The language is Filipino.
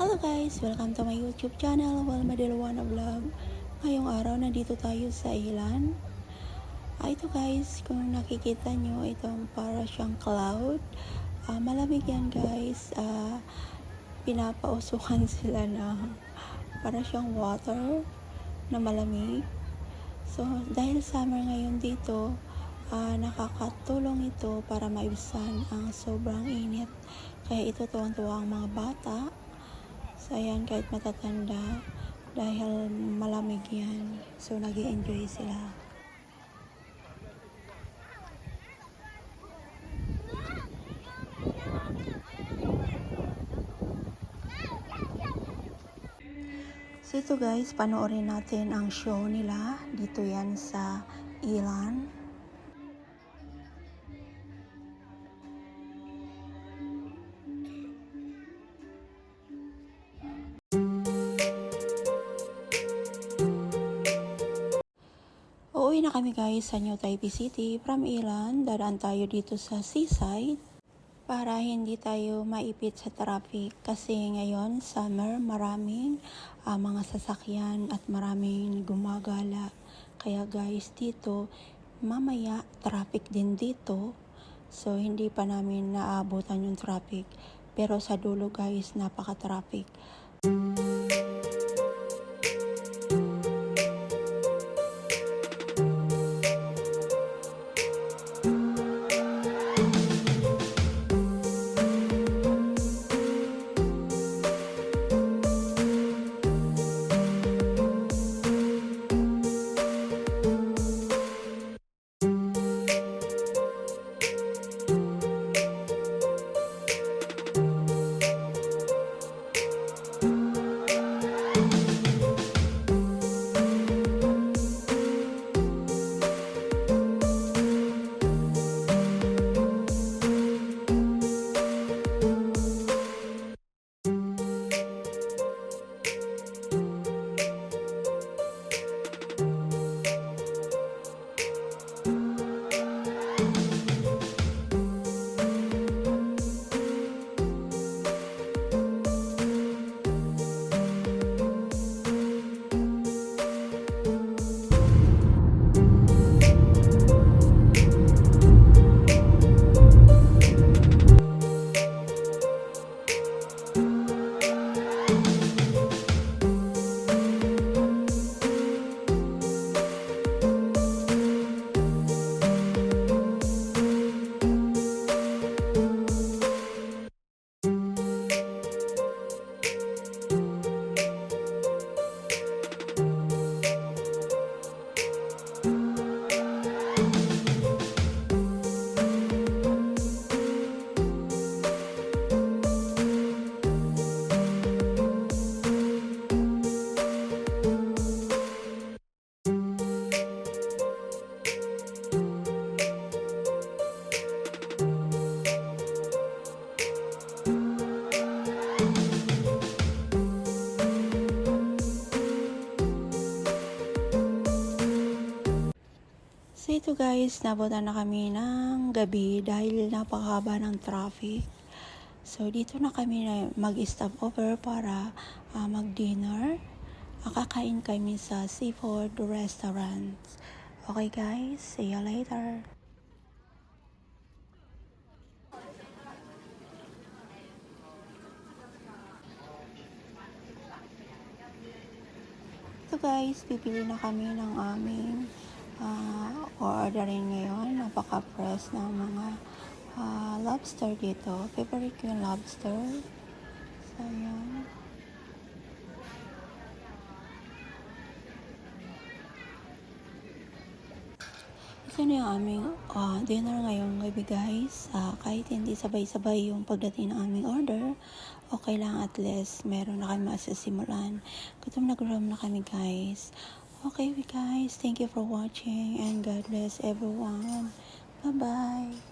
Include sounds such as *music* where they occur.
Hello guys! Welcome to my YouTube channel, Well Madilwana Vlog. Ngayong araw, nandito tayo sa ilan. Ah, ito guys, kung nakikita nyo, itong para siyang cloud. Ah, malamig yan guys. Ah, pinapausukan *laughs* sila ng para siyang water na malamig. So, dahil summer ngayon dito, ah, nakakatulong ito para maibsan ang sobrang init. Kaya ito tuwang-tuwa ang mga bata. So, ayan, kahit matatanda, dahil malamig yan. So, nag enjoy sila. So, ito guys, panoorin natin ang show nila. Dito yan sa Ilan. Uuwi na kami guys sa New Taipei City from Ilan. Dadaan tayo dito sa seaside para hindi tayo maipit sa traffic kasi ngayon summer maraming ah, mga sasakyan at maraming gumagala. Kaya guys dito mamaya traffic din dito. So hindi pa namin naabutan yung traffic. Pero sa dulo guys napaka-traffic. So ito guys, nabutan na kami ng gabi dahil napakahaba ng traffic. So dito na kami na mag-stop over para ah, mag-dinner. Kakain kami sa seafood restaurant. Okay guys, see you later. So guys, pipili na kami ng aming uh, orderin ngayon. Napaka-press ng mga ah, lobster dito. Favorite ko yung lobster. So, yan. Ito na yung aming ah, dinner ngayong gabi guys. Ah, kahit hindi sabay-sabay yung pagdating ng aming order, okay lang at least meron na kami masasimulan. Gutom na gutom na kami guys. Okay guys, thank you for watching and God bless everyone. Bye-bye.